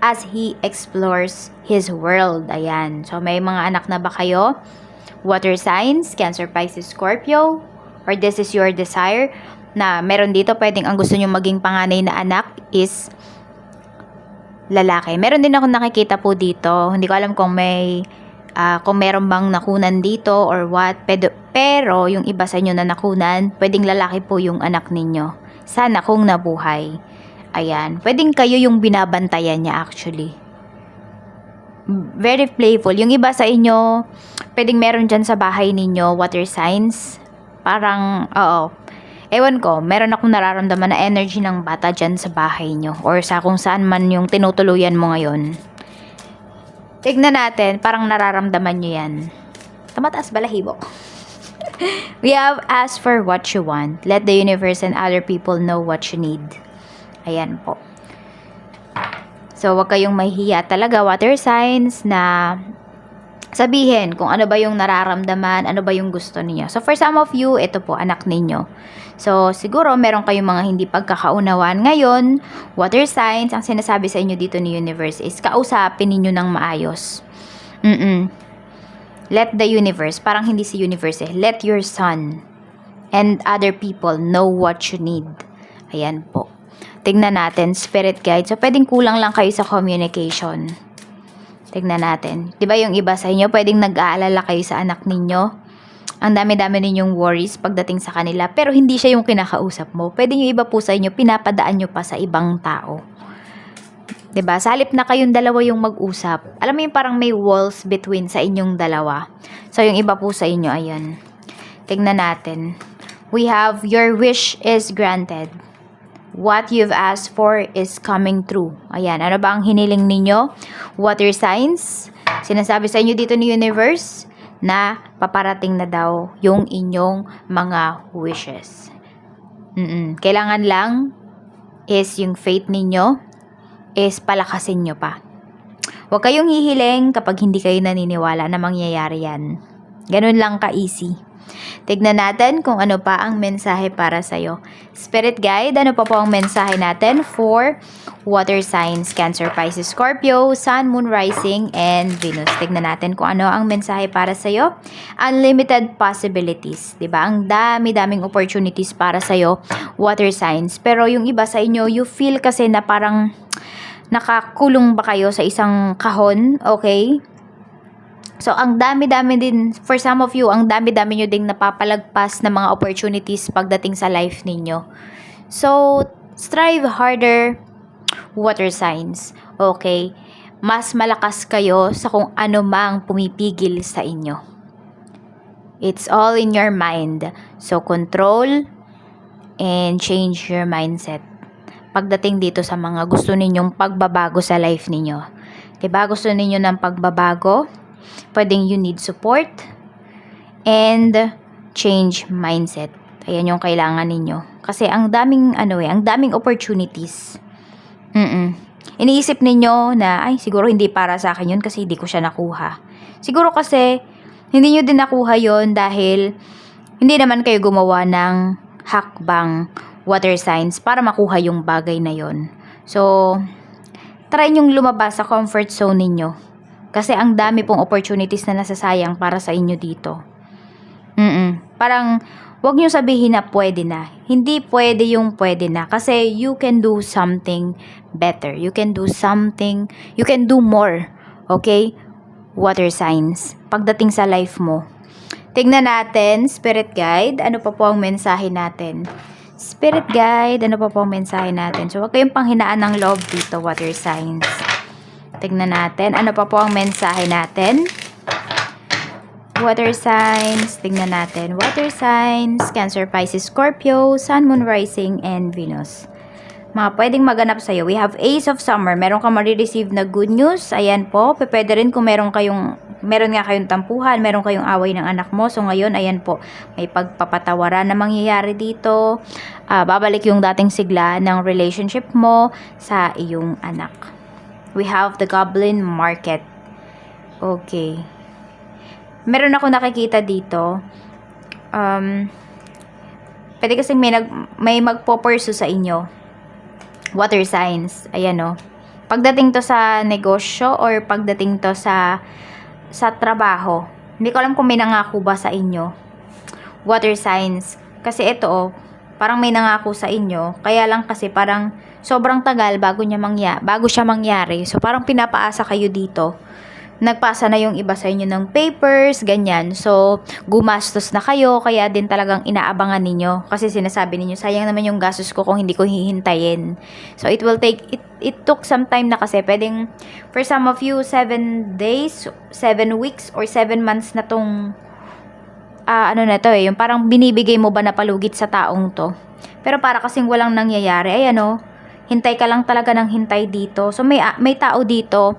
as he explores his world. Ayan. So, may mga anak na ba kayo? Water signs, Cancer, Pisces, Scorpio, or this is your desire na meron dito pwedeng ang gusto nyo maging panganay na anak is lalaki. Meron din ako nakikita po dito. Hindi ko alam kung may ah, kung meron bang nakunan dito or what. Pero, pero yung iba sa inyo na nakunan, pwedeng lalaki po yung anak ninyo. Sana kung nabuhay. Ayan. Pwedeng kayo yung binabantayan niya actually. Very playful. Yung iba sa inyo, pwedeng meron dyan sa bahay ninyo, water signs. Parang, oo. Ewan ko, meron akong nararamdaman na energy ng bata dyan sa bahay nyo. Or sa kung saan man yung tinutuluyan mo ngayon. Tignan natin, parang nararamdaman nyo yan. Tamataas balahibo. We have asked for what you want. Let the universe and other people know what you need. Ayan po. So, wag kayong mahihiya talaga, water signs, na sabihin kung ano ba yung nararamdaman, ano ba yung gusto niyo. So, for some of you, ito po, anak ninyo. So, siguro, meron kayong mga hindi pagkakaunawan. Ngayon, water signs, ang sinasabi sa inyo dito ni universe is, kausapin ninyo ng maayos. Mm-mm. Let the universe, parang hindi si universe eh, let your son and other people know what you need. Ayan po. Tignan natin, spirit guide. So, pwedeng kulang lang kayo sa communication. Tignan natin. Di ba yung iba sa inyo, pwedeng nag-aalala kayo sa anak ninyo. Ang dami-dami ninyong worries pagdating sa kanila, pero hindi siya yung kinakausap mo. Pwede yung iba po sa inyo, pinapadaan nyo pa sa ibang tao. 'Di ba? Sa halip na kayong dalawa yung mag-usap. Alam mo yung parang may walls between sa inyong dalawa. So yung iba po sa inyo, ayan. Tignan natin. We have your wish is granted. What you've asked for is coming true. Ayan, ano ba ang hiniling ninyo? Water signs. Sinasabi sa inyo dito ni universe na paparating na daw yung inyong mga wishes. Mm-mm. Kailangan lang is yung faith ninyo is palakasin nyo pa. Huwag kayong hihiling kapag hindi kayo naniniwala na mangyayari yan. Ganun lang ka-easy. Tignan natin kung ano pa ang mensahe para sa'yo. Spirit Guide, ano pa po ang mensahe natin for water signs, Cancer, Pisces, Scorpio, Sun, Moon, Rising, and Venus. Tignan natin kung ano ang mensahe para sa'yo. Unlimited possibilities, di ba? Ang dami-daming opportunities para sa'yo, water signs. Pero yung iba sa inyo, you feel kasi na parang nakakulong ba kayo sa isang kahon, okay? So, ang dami-dami din, for some of you, ang dami-dami nyo ding napapalagpas na mga opportunities pagdating sa life ninyo. So, strive harder, water signs. Okay? Mas malakas kayo sa kung ano mang pumipigil sa inyo. It's all in your mind. So, control and change your mindset. Pagdating dito sa mga gusto ninyong pagbabago sa life ninyo. Diba? Gusto ninyo ng pagbabago? Pwedeng you need support and change mindset. Ayan yung kailangan ninyo. Kasi ang daming ano eh, ang daming opportunities. Mm. Iniisip ninyo na ay siguro hindi para sa akin yun kasi hindi ko siya nakuha. Siguro kasi hindi nyo din nakuha yon dahil hindi naman kayo gumawa ng hakbang water signs para makuha yung bagay na yon. So, try nyong lumabas sa comfort zone ninyo. Kasi ang dami pong opportunities na nasasayang para sa inyo dito. Mm Parang, wag nyo sabihin na pwede na. Hindi pwede yung pwede na. Kasi you can do something better. You can do something, you can do more. Okay? Water signs. Pagdating sa life mo. Tignan natin, spirit guide, ano pa po ang mensahe natin? Spirit guide, ano pa po ang mensahe natin? So, wag kayong panghinaan ng love dito, water signs. Tignan natin. Ano pa po ang mensahe natin? Water signs. Tignan natin. Water signs. Cancer, Pisces, Scorpio, Sun, Moon, Rising, and Venus. mga pwedeng maganap sa'yo. We have Ace of Summer. Meron ka marireceive na good news. Ayan po. Pwede rin kung meron kayong meron nga kayong tampuhan, meron kayong away ng anak mo. So ngayon, ayan po, may pagpapatawaran na mangyayari dito. Ah, babalik yung dating sigla ng relationship mo sa iyong anak. We have the Goblin Market. Okay. Meron ako nakikita dito. Um, pwede kasing may, nag, may magpo-pursue sa inyo. Water signs. Ayan o. Pagdating to sa negosyo or pagdating to sa sa trabaho. Hindi ko alam kung may nangako ba sa inyo. Water signs. Kasi ito oh, parang may nangako sa inyo. Kaya lang kasi parang sobrang tagal bago niya mangya, bago siya mangyari. So parang pinapaasa kayo dito nagpasa na yung iba sa inyo ng papers, ganyan. So, gumastos na kayo, kaya din talagang inaabangan ninyo. Kasi sinasabi ninyo, sayang naman yung gastos ko kung hindi ko hihintayin. So, it will take, it, it took some time na kasi. Pwedeng, for some of you, 7 days, 7 weeks, or 7 months na tong, ah, ano na to eh, yung parang binibigay mo ba na palugit sa taong to. Pero para kasing walang nangyayari, ay ano, hintay ka lang talaga ng hintay dito. So, may, ah, may tao dito,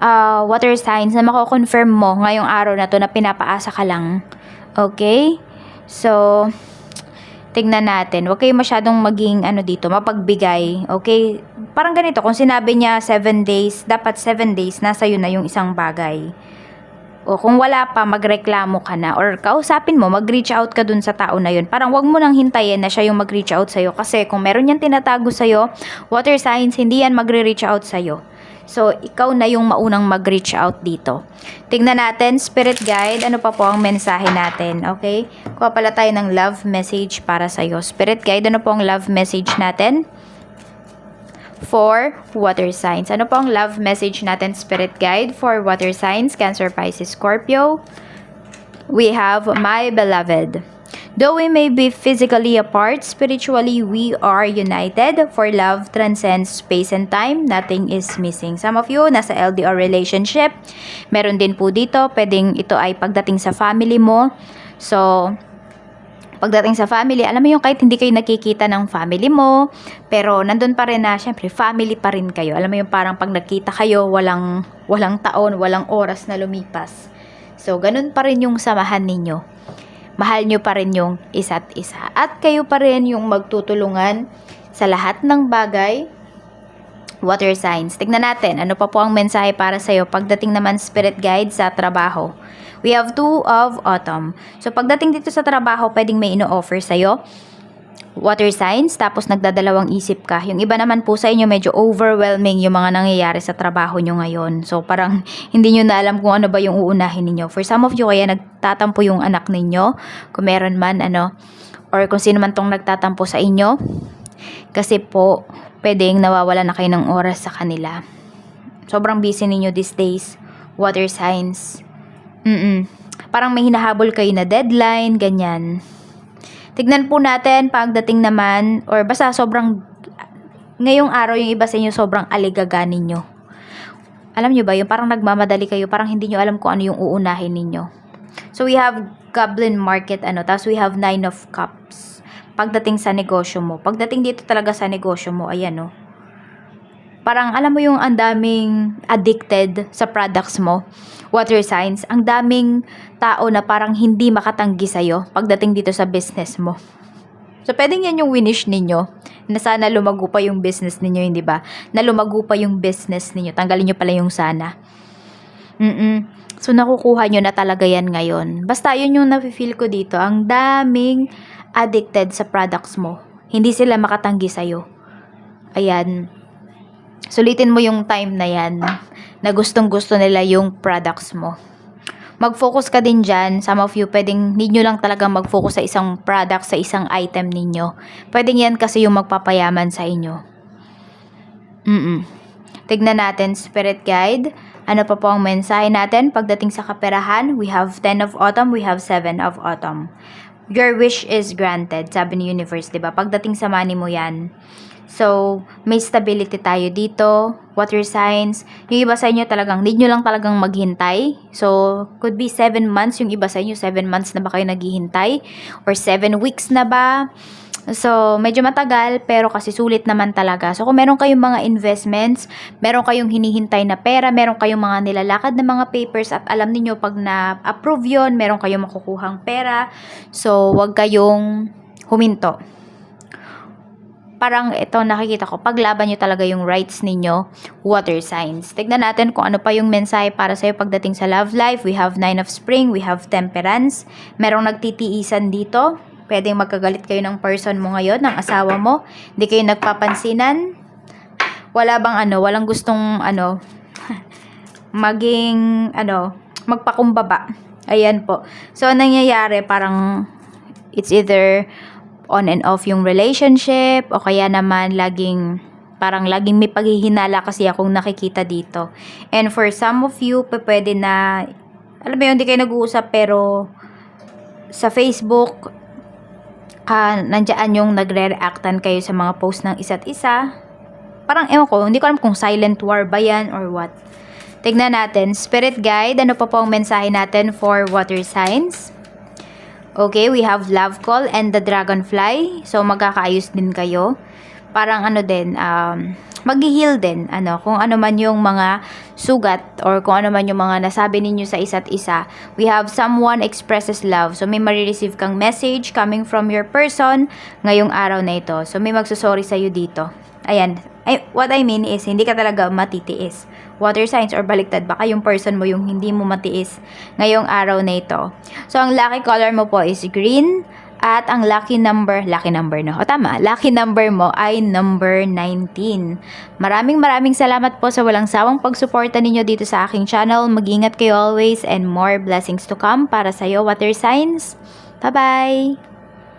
uh, water signs na mako-confirm mo ngayong araw na to na pinapaasa ka lang. Okay? So, tignan natin. Huwag kayo masyadong maging ano dito, mapagbigay. Okay? Parang ganito, kung sinabi niya 7 days, dapat 7 days, nasa yun na yung isang bagay. O kung wala pa, magreklamo ka na. Or kausapin mo, mag-reach out ka dun sa tao na yun. Parang wag mo nang hintayin na siya yung mag-reach out sa'yo. Kasi kung meron yan tinatago sa'yo, water signs, hindi yan magre-reach out sa'yo. So, ikaw na yung maunang mag-reach out dito. Tingnan natin, Spirit Guide, ano pa po ang mensahe natin, okay? Kuha pala tayo ng love message para sa'yo. Spirit Guide, ano po ang love message natin? For water signs. Ano po ang love message natin, Spirit Guide? For water signs, Cancer, Pisces, Scorpio. We have, My Beloved. Though we may be physically apart, spiritually we are united. For love transcends space and time, nothing is missing. Some of you, nasa LDR relationship. Meron din po dito, pwedeng ito ay pagdating sa family mo. So, pagdating sa family, alam mo yung kahit hindi kayo nakikita ng family mo, pero nandun pa rin na, syempre, family pa rin kayo. Alam mo yung parang pag nagkita kayo, walang, walang taon, walang oras na lumipas. So, ganun pa rin yung samahan ninyo mahal nyo pa rin yung isa't isa. At kayo pa rin yung magtutulungan sa lahat ng bagay. Water signs. Tignan natin, ano pa po ang mensahe para sa'yo pagdating naman spirit guide sa trabaho. We have two of autumn. So, pagdating dito sa trabaho, pwedeng may ino-offer sa'yo water signs, tapos nagdadalawang isip ka. Yung iba naman po sa inyo, medyo overwhelming yung mga nangyayari sa trabaho nyo ngayon. So, parang hindi nyo na alam kung ano ba yung uunahin ninyo. For some of you, kaya nagtatampo yung anak ninyo, kung meron man, ano, or kung sino man tong nagtatampo sa inyo, kasi po, pwedeng nawawala na kayo ng oras sa kanila. Sobrang busy ninyo these days. Water signs. Mm-mm. Parang may hinahabol kayo na deadline, ganyan. Tignan po natin pagdating naman, or basta sobrang, ngayong araw yung iba sa inyo sobrang aligaga ninyo. Alam nyo ba, yung parang nagmamadali kayo, parang hindi nyo alam kung ano yung uunahin ninyo. So we have Goblin Market, ano, tapos we have Nine of Cups. Pagdating sa negosyo mo. Pagdating dito talaga sa negosyo mo, ayan, no. Parang alam mo yung ang daming addicted sa products mo water signs, ang daming tao na parang hindi makatanggi sa'yo pagdating dito sa business mo. So, pwedeng yan yung winish ninyo na sana lumago pa yung business ninyo, hindi ba? Na lumago pa yung business ninyo. Tanggalin nyo pala yung sana. Mm-mm. So, nakukuha nyo na talaga yan ngayon. Basta yun yung nafe-feel ko dito. Ang daming addicted sa products mo. Hindi sila makatanggi sa'yo. Ayan. Sulitin mo yung time na yan na gustong gusto nila yung products mo. Mag-focus ka din dyan. Some of you, pwedeng need lang talaga mag-focus sa isang product, sa isang item ninyo. Pwedeng yan kasi yung magpapayaman sa inyo. Mm-mm. Tignan natin, Spirit Guide. Ano pa po ang mensahe natin? Pagdating sa kaperahan, we have 10 of autumn, we have 7 of autumn. Your wish is granted, sabi ni Universe, di ba? Pagdating sa money mo yan, So, may stability tayo dito. Water signs. Yung iba sa inyo talagang, need nyo lang talagang maghintay. So, could be 7 months. Yung iba sa inyo, 7 months na ba kayo naghihintay? Or 7 weeks na ba? So, medyo matagal, pero kasi sulit naman talaga. So, kung meron kayong mga investments, meron kayong hinihintay na pera, meron kayong mga nilalakad na mga papers, at alam niyo pag na-approve yun, meron kayong makukuhang pera. So, wag kayong huminto parang ito nakikita ko, paglaban nyo talaga yung rights ninyo, water signs. Tignan natin kung ano pa yung mensahe para sa'yo pagdating sa love life. We have nine of spring, we have temperance. Merong nagtitiisan dito. Pwedeng magkagalit kayo ng person mo ngayon, ng asawa mo. Hindi kayo nagpapansinan. Wala bang ano, walang gustong ano, maging ano, magpakumbaba. Ayan po. So, ang nangyayari, parang it's either on and off yung relationship o kaya naman laging parang laging may paghihinala kasi akong nakikita dito. And for some of you, pwede na, alam mo yun, hindi kayo nag-uusap pero sa Facebook, ah, nandyan yung nagre-reactan kayo sa mga post ng isa't isa. Parang, ewan ko, hindi ko alam kung silent war ba yan or what. Tignan natin. Spirit guide, ano pa po ang mensahe natin for water signs? Okay, we have love call and the dragonfly. So, magkakaayos din kayo. Parang ano din, um, mag-heal din. Ano, kung ano man yung mga sugat or kung ano man yung mga nasabi ninyo sa isa't isa. We have someone expresses love. So, may marireceive kang message coming from your person ngayong araw na ito. So, may magsusorry sa'yo dito. Ayan. Ay, what I mean is, hindi ka talaga matitiis. Water signs or baliktad, baka yung person mo yung hindi mo matiis ngayong araw na ito. So, ang lucky color mo po is green. At ang lucky number, lucky number no? O tama, lucky number mo ay number 19. Maraming maraming salamat po sa walang sawang pagsuporta ninyo dito sa aking channel. Mag-ingat kayo always and more blessings to come para sa'yo, water signs. Bye-bye!